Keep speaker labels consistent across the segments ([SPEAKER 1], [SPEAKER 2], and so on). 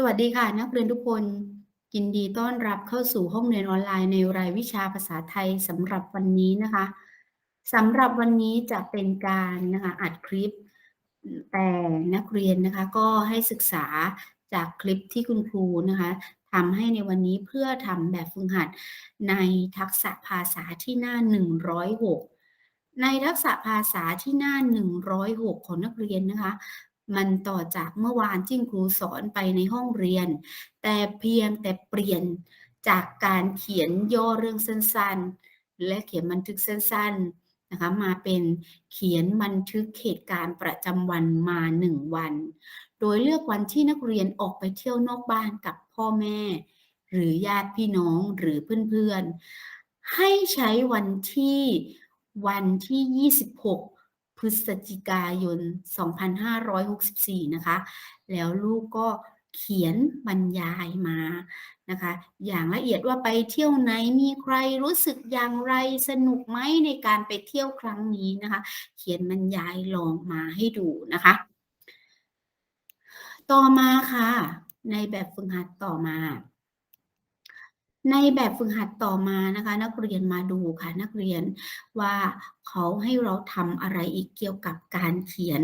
[SPEAKER 1] สวัสดีค่ะ นักเรียนทุกคนยินดีต้อนรับเข้าสู่ห้องเรียนออนไลน์ในรายวิชาภาษาไทยสำหรับวันนี้นะคะสำหรับวันนี้จะเป็นการนะคะอัดคลิป แต่นักเรียนนะคะก็ให้ศึกษาจากคลิปที่คุณครูนะคะทำให้ในวันนี้เพื่อทำแบบฝึกหัดในทักษะภาษาที่หน้า 106 ในทักษะภาษาที่หน้า 106 ของนักเรียนนะคะ มันต่อจากเมื่อวานที่ครูสอนไปในห้องเรียน แต่เพียงแต่เปลี่ยนจากการเขียนย่อเรื่องสั้นๆ และเขียนบันทึกสั้นๆนะคะมาเป็นเขียนบันทึกเหตุการณ์ประจำวันมาหนึ่งวัน โดยเลือกวันที่นักเรียนออกไปเที่ยวนอกบ้านกับพ่อแม่ หรือญาติพี่น้องหรือเพื่อนๆให้ใช้วันที่วันที่ 26 พฤศจิกายน 2564 นะคะ แล้วลูกก็เขียนบรรยายมานะคะ อย่างละเอียดว่าไปเที่ยวไหนมีใครรู้สึกอย่างไรสนุกไหมในการไปเที่ยวครั้งนี้นะคะ เขียนบรรยายลองมาให้ดูนะคะ ต่อมาค่ะ ในแบบฝึกหัดต่อมา ในแบบฝึกหัดต่อมานะคะ นักเรียนมาดูค่ะ นักเรียนว่าเขาให้เราทำอะไรอีกเกี่ยวกับการเขียน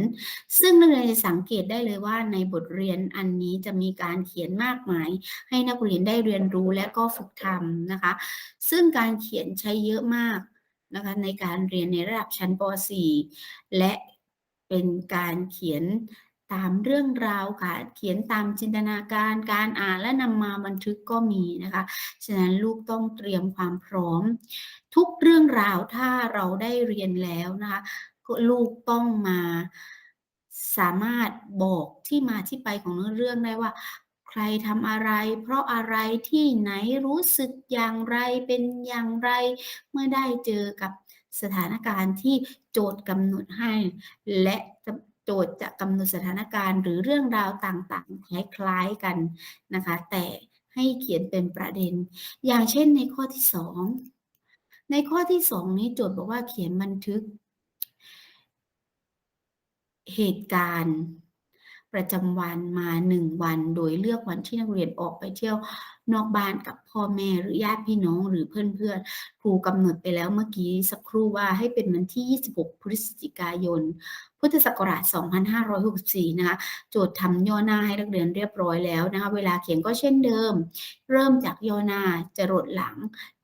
[SPEAKER 1] ซึ่งนักเรียนจะสังเกตได้เลยว่าในบทเรียนอันนี้จะมีการเขียนมากมาย ให้นักเรียนได้เรียนรู้และก็ฝึกทำนะคะ ซึ่งการเขียนใช้เยอะมากนะคะในการเรียนในระดับชั้นป .4 และเป็นการเขียน ตามเรื่องราวค่ะ เขียนตามจินตนาการการอ่านและนำมาบันทึกก็มีนะคะ ฉะนั้นลูกต้องเตรียมความพร้อม ทุกเรื่องราวถ้าเราได้เรียนแล้วนะคะลูกต้องมาสามารถบอกที่มาที่ไปของเรื่องได้ว่า ใครทำอะไร เพราะอะไรที่ไหนรู้สึกอย่างไรเป็นอย่างไร เมื่อได้เจอกับสถานการณ์ที่โจทย์กำหนดให้ และ โจทย์จะกำหนดสถานการณ์ หรือเรื่องราวต่างๆ คล้ายๆกันนะคะ แต่ให้เขียนเป็นประเด็น อย่างเช่นในข้อที่สองในข้อที่สองนี้โจทย์บอกว่าเขียนบันทึก เหตุการณ์ประจำวันมาหนึ่งวัน โดยเลือกวันที่นักเรียนออกไปเที่ยว นอกบ้านกับพ่อแม่หรือญาติพี่น้องหรือเพื่อนๆ ครูกำหนดไปแล้วเมื่อกี้สักครู่ว่าให้เป็นวันที่ 26 พฤศจิกายน พุทธศักราช 2564 นะคะ โจทย์ทำย่อหน้าให้นักเรียนเรียบร้อยแล้วนะคะ เวลาเขียนก็เช่นเดิม เริ่มจากย่อหน้าจะรดหลัง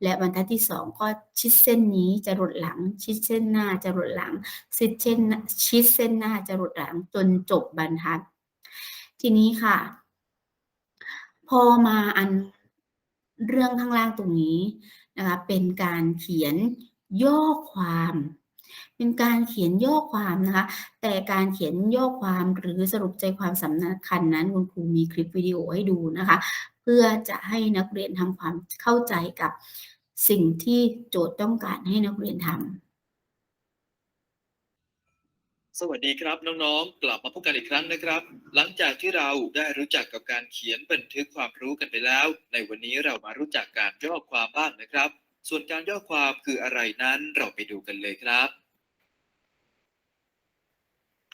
[SPEAKER 1] และบรรทัดที่ 2 ก็ชิดเส้นนี้จะรดหลัง ชิดเส้นหน้าจะรดหลัง ชิดเส้นชิดเส้นหน้าจะรดหลังจนจบบรรทัด ทีนี้ค่ะ พอมาอันเรื่องข้างล่างตรงนี้นะคะเป็นการเขียนย่อความ เป็นการเขียนย่อความนะคะแต่การเขียนย่อความหรือสรุปใจความสำคัญนั้นคุณครูมีคลิปวิดีโอให้ดูนะคะ เพื่อจะให้นักเรียนทำความเข้าใจกับสิ่งที่โจทย์ต้องการให้นักเรียนทำ
[SPEAKER 2] สวัสดีครับน้องๆ กลับมาพบกันอีกครั้งนะครับ หลังจากที่เราได้รู้จักกับการเขียนบันทึกความรู้กันไปแล้ว ในวันนี้เรามารู้จักการย่อความบ้างนะครับ ส่วนการย่อความคืออะไรนั้นเราไปดูกันเลยครับ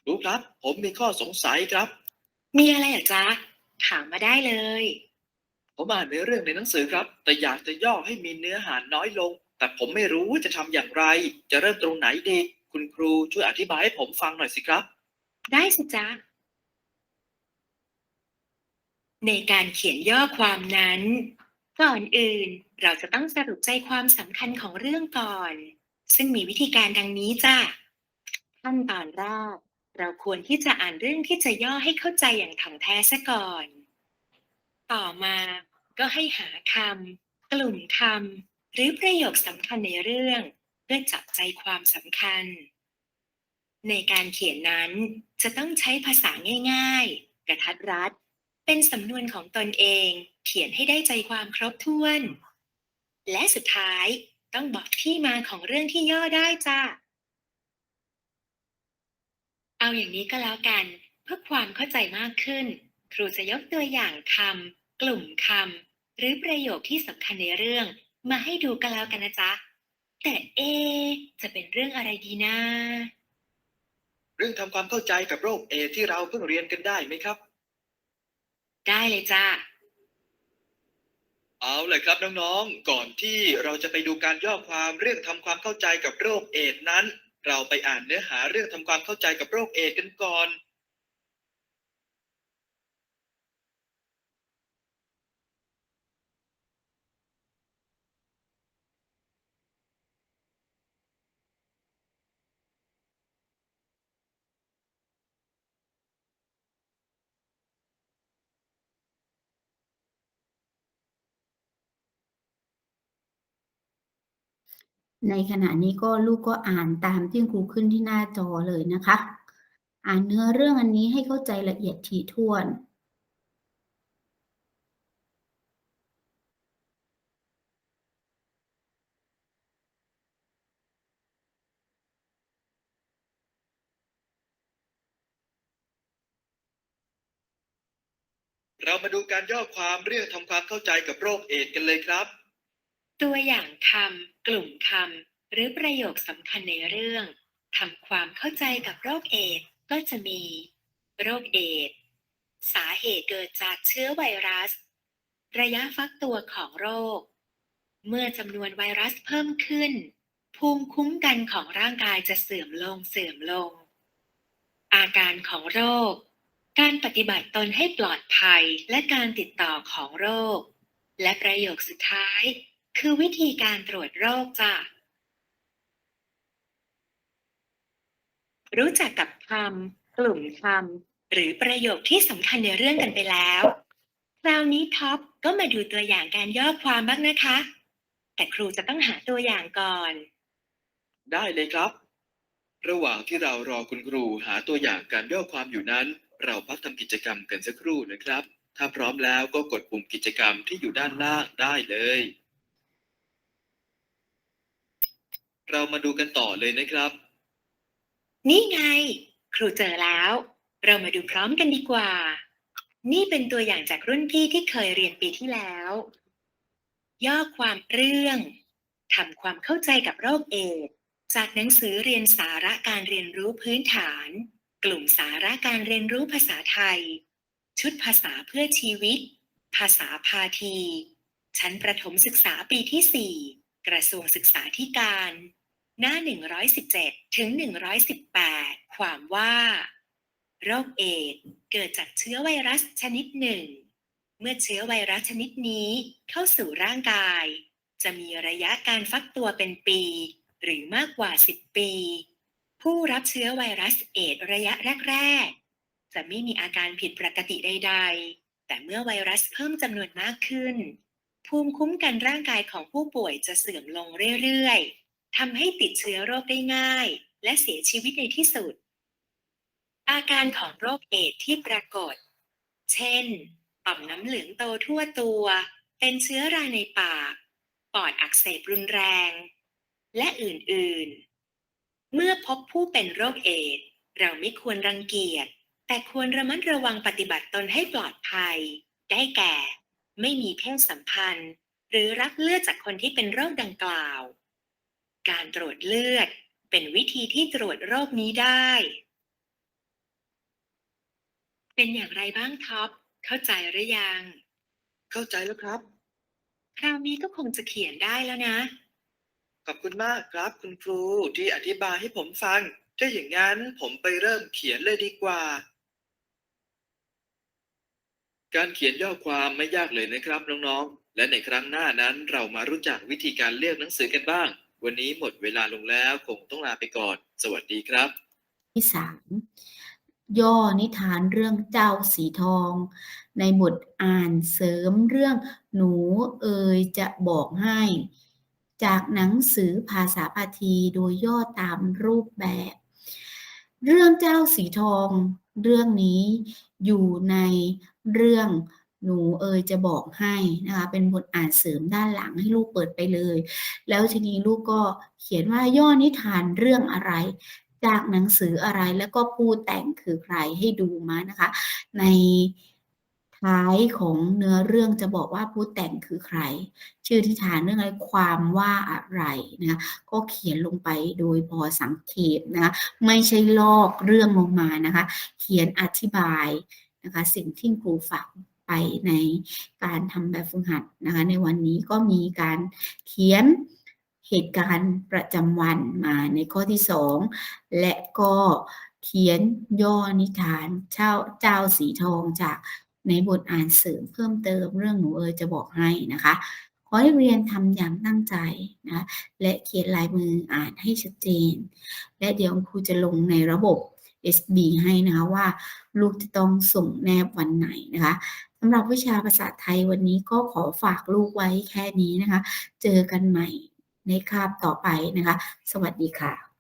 [SPEAKER 2] รู้ครับ ผมมีข้อสงสัยครับ
[SPEAKER 3] มีอะไรอะจ๊ะถามมาได้เลย
[SPEAKER 2] ผมอ่านในเรื่องในหนังสือครับ แต่อยากจะย่อให้มีเนื้อหาน้อยลง แต่ผมไม่รู้ว่าจะทำอย่างไร จะเริ่มตรงไหนดี คุณครูช่วยอธิบายให้ผมฟังหน่อยสิครับ
[SPEAKER 3] ได้สิจ๊ะ ในการเขียนย่อความนั้น ก่อนอื่นเราจะต้องสรุปใจความสำคัญของเรื่องก่อน ซึ่งมีวิธีการดังนี้จ้ะขั้นตอนแรกเราควรที่จะอ่านเรื่องที่จะย่อให้เข้าใจอย่างถ่องแท้ซะก่อน ต่อมาก็ให้หาคำกลุ่มคำหรือประโยคสำคัญในเรื่อง เพื่อจับใจความสำคัญ ในการเขียนนั้นจะต้องใช้ภาษาง่าย ๆ กระทัดรัด เป็นสำนวนของตนเอง เขียนให้ได้ใจความครบถ้วน และสุดท้ายต้องบอกที่มาของเรื่องที่ย่อได้จ้ะเอาอย่างนี้ก็แล้วกัน เพื่อความเข้าใจมากขึ้น ครูจะยกตัวอย่างคำกลุ่มคำหรือประโยคที่สำคัญในเรื่อง มาให้ดูกันแล้วกันนะจ๊ะ แต่เอะจะเป็นเรื่องอะไรดีนะ
[SPEAKER 2] เรื่องทำความเข้าใจกับโรคเอดส์ที่เราเพิ่งเรียนกันได้ไหมครับ
[SPEAKER 3] ได้เลยจ้า
[SPEAKER 2] เอาเลยครับน้องๆ ก่อนที่เราจะไปดูการย่อความเรื่องทำความเข้าใจกับโรคเอดส์นั้น เราไปอ่านเนื้อหาเรื่องทำความเข้าใจกับโรคเอดส์กันก่อน
[SPEAKER 1] ในขณะนี้ก็ลูกก็อ่านตามที่ครูขึ้นที่หน้าจอเลยนะคะ อ่านเนื้อเรื่องอันนี้ให้เข้าใจละเอียดถี่ถ้วน
[SPEAKER 2] เรามาดูการย่อความเรื่องทำความเข้าใจกับโรคเอดส์กันเลยครับ
[SPEAKER 3] ตัวอย่างคำกลุ่มคำหรือประโยคสำคัญในเรื่องทำความเข้าใจกับโรคเอดส์ก็จะมี โรคเอดส์สาเหตุเกิดจากเชื้อไวรัส ระยะฟักตัวของโรค เมื่อจำนวนไวรัสเพิ่มขึ้น ภูมิคุ้มกันของร่างกายจะเสื่อมลงเสื่อมลง อาการของโรค การปฏิบัติตนให้ปลอดภัยและการติดต่อของโรค และประโยคสุดท้าย คือวิธีการตรวจโรคจ้ะ รู้จักกับคำกลุ่มคำหรือประโยคที่สำคัญในเรื่องกันไปแล้ว คราวนี้ท็อปก็มาดูตัวอย่างการย่อความบ้างนะคะ แต่ครูจะต้องหาตัวอย่างก่อน
[SPEAKER 2] ได้เลยครับ ระหว่างที่เรารอคุณครูหาตัวอย่างการย่อความอยู่นั้น เราพักทำกิจกรรมกันสักครู่นะครับ ถ้าพร้อมแล้วก็กดปุ่มกิจกรรมที่อยู่ด้านล่างได้เลย เรามาดูกันต่อเลยนะครับ
[SPEAKER 3] นี่ไง ครูเจอแล้ว เรามาดูพร้อมกันดีกว่า นี่เป็นตัวอย่างจากรุ่นพี่ที่เคยเรียนปีที่แล้ว ย่อความเรื่องทำความเข้าใจกับโรคเอดส์จากหนังสือเรียนสาระการเรียนรู้พื้นฐาน กลุ่มสาระการเรียนรู้ภาษาไทย ชุดภาษาเพื่อชีวิต ภาษาพาที ชั้นประถมศึกษาปีที่4 กระทรวงศึกษาธิการ หน้า 117 ถึง 118 ความว่า โรคเอดส์เกิดจากเชื้อไวรัสชนิดหนึ่ง เมื่อเชื้อไวรัสชนิดนี้เข้าสู่ร่างกาย จะมีระยะการฟักตัวเป็นปี หรือมากกว่า 10 ปี ผู้รับเชื้อไวรัสเอดส์ระยะแรก ๆ จะไม่มีอาการผิดปกติใด ๆ แต่เมื่อไวรัสเพิ่มจำนวนมากขึ้น ภูมิคุ้มกันร่างกายของผู้ป่วยจะเสื่อมลงเรื่อยๆทำให้ติดเชื้อโรคได้ง่าย และเสียชีวิตในที่สุด อาการของโรคเอดส์ที่ปรากฏ เช่น ต่อมน้ำเหลืองโตทั่วตัว เป็นเชื้อราในปาก ปอดอักเสบรุนแรง และอื่นๆ เมื่อพบผู้เป็นโรคเอดส์เราไม่ควรรังเกียจ แต่ควรระมัดระวังปฏิบัติตนให้ปลอดภัย ได้แก่ ไม่มีเพศสัมพันธ์ หรือรับเลือดจากคนที่เป็นโรคดังกล่าว การตรวจเลือดเป็นวิธีที่ตรวจโรคนี้ได้ เป็นอย่างไรบ้างท็อป เข้าใจหรือยัง
[SPEAKER 2] เข้าใจแล้วครับ
[SPEAKER 3] คราวนี้ก็คงจะเขียนได้แล้วนะ
[SPEAKER 2] ขอบคุณมากครับคุณครูที่อธิบายให้ผมฟัง ถ้าอย่างนั้นผมไปเริ่มเขียนเลยดีกว่า การเขียนย่อความไม่ยากเลยนะครับน้องๆ และในครั้งหน้านั้นเรามารู้จักวิธีการเลือกหนังสือกันบ้าง วันนี้หมดเวลาลงแล้วคงต้องลาไปก่อน สวัสดีครับ
[SPEAKER 1] ที่สามย่อนิทานเรื่องเจ้าสีทอง ในบทอ่านเสริมเรื่องหนูเอ่ยจะบอกให้ จากหนังสือภาษาพาทีโดยย่อตามรูปแบบ เรื่องเจ้าสีทอง เรื่องนี้อยู่ใน เรื่องหนูเอ่ยจะบอกให้นะคะ เป็นบทอ่านเสริมด้านหลังให้ลูกเปิดไปเลย แล้วทีนี้ลูกก็เขียนว่าย่อนิทานเรื่องอะไร จากหนังสืออะไรแล้วก็ผู้แต่งคือใครให้ดูมานะคะ ในท้ายของเนื้อเรื่องจะบอกว่าผู้แต่งคือใคร ชื่อนิทานเรื่องอะไรความว่าอะไรนะคะก็เขียนลงไปโดยพอสังเกตนะคะไม่ใช่ลอกเรื่องลงมานะคะ เขียนอธิบาย นะคะสิ่งที่ครูฝากไปในการทำแบบฝึกหัดนะคะในวันนี้ก็มีการเขียนเหตุการณ์ประจำวันมาในข้อที่สองและก็เขียนย่อนิทานเจ้าเจ้าสีทองจากในบทอ่านเสริมเพิ่มเติมเรื่องหนูเอยจะบอกให้นะคะ ขอให้เรียนทำอย่างตั้งใจนะและเขียนลายมืออ่านให้ชัดเจน และเดี๋ยวครูจะลงในระบบ SB ให้นะคะว่าลูกจะต้องส่งแนบวันไหนนะคะสำหรับวิชาภาษาไทยวันนี้ก็ขอฝากลูกไว้แค่นี้นะคะ เจอกันใหม่ในคาบต่อไปนะคะ สวัสดีค่ะ